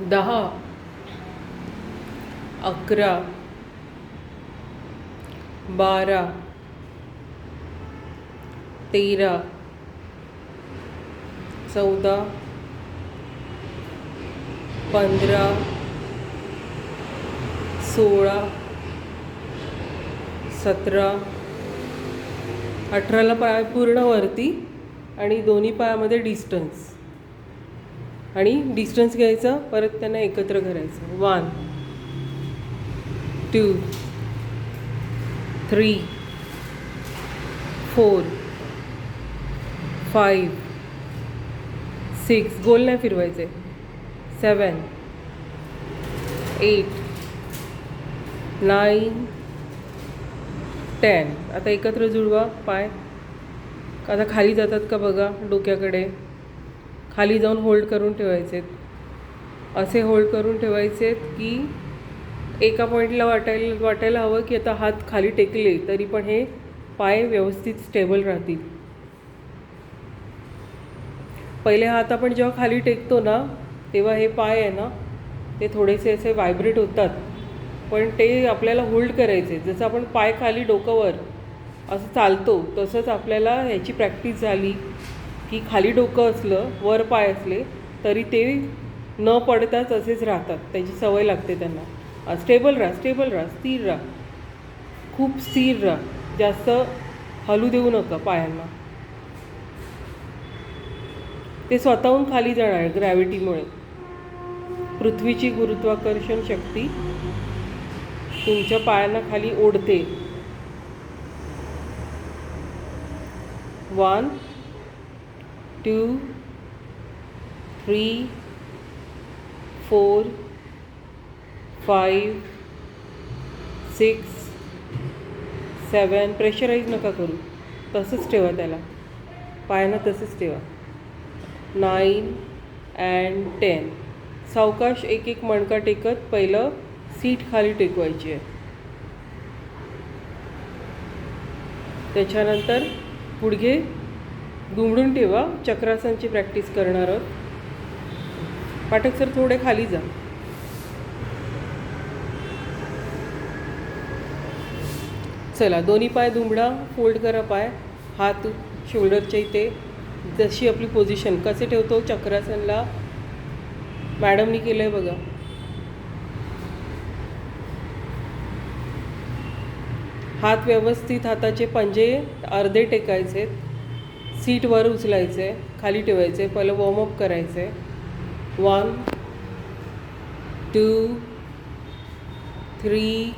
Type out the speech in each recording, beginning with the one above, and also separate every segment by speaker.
Speaker 1: दहा अकरा बारा तेरा चौदा पंधरा सोळा सतरा अठराला पाय पूर्ण वरती आणि दोन्ही पायामध्ये डिस्टन्स आणि डिस्टन्स घ्यायचं परत त्यांना एकत्र करायचं. One two three four five six गोल नाही फिरवायचे. सेवन एट नाईन टेन आता एकत्र जुळवा पाय. आता खाली जातात का बघा डोक्याकडे. खाली जाऊन होल्ड करून ठेवायचे असे होल्ड करून ठेवायचे की एका पॉईंटला वाटायला वाटायला हवं की आता हात खाली टेकले तरी पण हे पाय व्यवस्थित स्टेबल राहतील. पहिले हात आपण जेव्हा खाली टेकतो ना तेव्हा हे पाय आहे ना ते थोडेसे असे व्हायब्रेट होतात. पण ते आपल्याला होल्ड करायचे. जसं आपण पाय खाली डोकंवर असं चालतो तसंच आपल्याला ह्याची प्रॅक्टिस झाली. की खाली डोकं असलं वर पाय असले तरी ते न पडताच असेच राहतात. त्याची सवय लागते त्यांना. स्टेबल राहा स्टेबल राहा स्थिर राहा. खूप स्थिर राहा. जास्त हलू देऊ नका पायांना. ते स्वतःहून खाली जाणार ग्रॅव्हिटीमुळे पृथ्वीची गुरुत्वाकर्षण शक्ती तुमच्या पायांना खाली ओढते. One two three four five six seven. Pressurise नका करू. तसंच ठेवा त्याला. पायानं तसंच ठेवा. Nine and ten. सावकाश एक एक मणका टेकत पहिलं सीट खाली टेकवायची आहे. त्याच्यानंतर गुडघे दुमडून ठेवा चक्रासनची प्रॅक्टिस करणार आहोत. पाठक सर थोडे खाली जा. चला दोन्ही पाय दुमडा फोल्ड करा पाय. हात शोल्डरच्या इथे. जशी आपली पोझिशन कसे ठेवतो? चक्रासनला मॅडमनी केलं आहे बघा. हात व्यवस्थित हाताचे पंजे अर्धे टेकायचे सीट वर उचलायचे खाली ठेवायचे पहिलं वॉर्मअप करायचे. One two three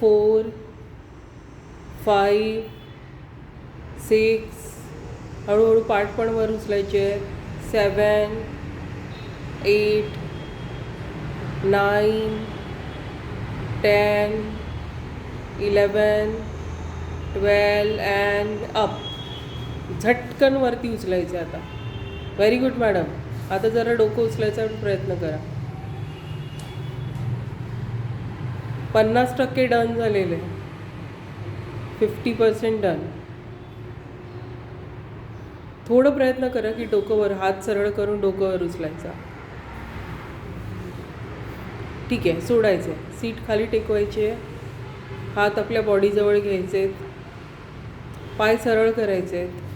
Speaker 1: four five six हळूहळू पाठ पण वर उचलायचे. Seven eight nine ten eleven twelve and up झटकन वरती उचलायचं आता. व्हेरी गुड मॅडम आता जरा डोकं उचलायचा प्रयत्न करा. पन्नास टक्के डन झालेले. फिफ्टी पर्सेंट डन थोडं प्रयत्न करा की डोकंवर हात सरळ करून डोकंवर उचलायचा. ठीक आहे सोडायचं आहे सीट खाली टेकवायची आहे. हात आपल्या बॉडीजवळ घ्यायचे आहेत पाय सरळ करायचे आहेत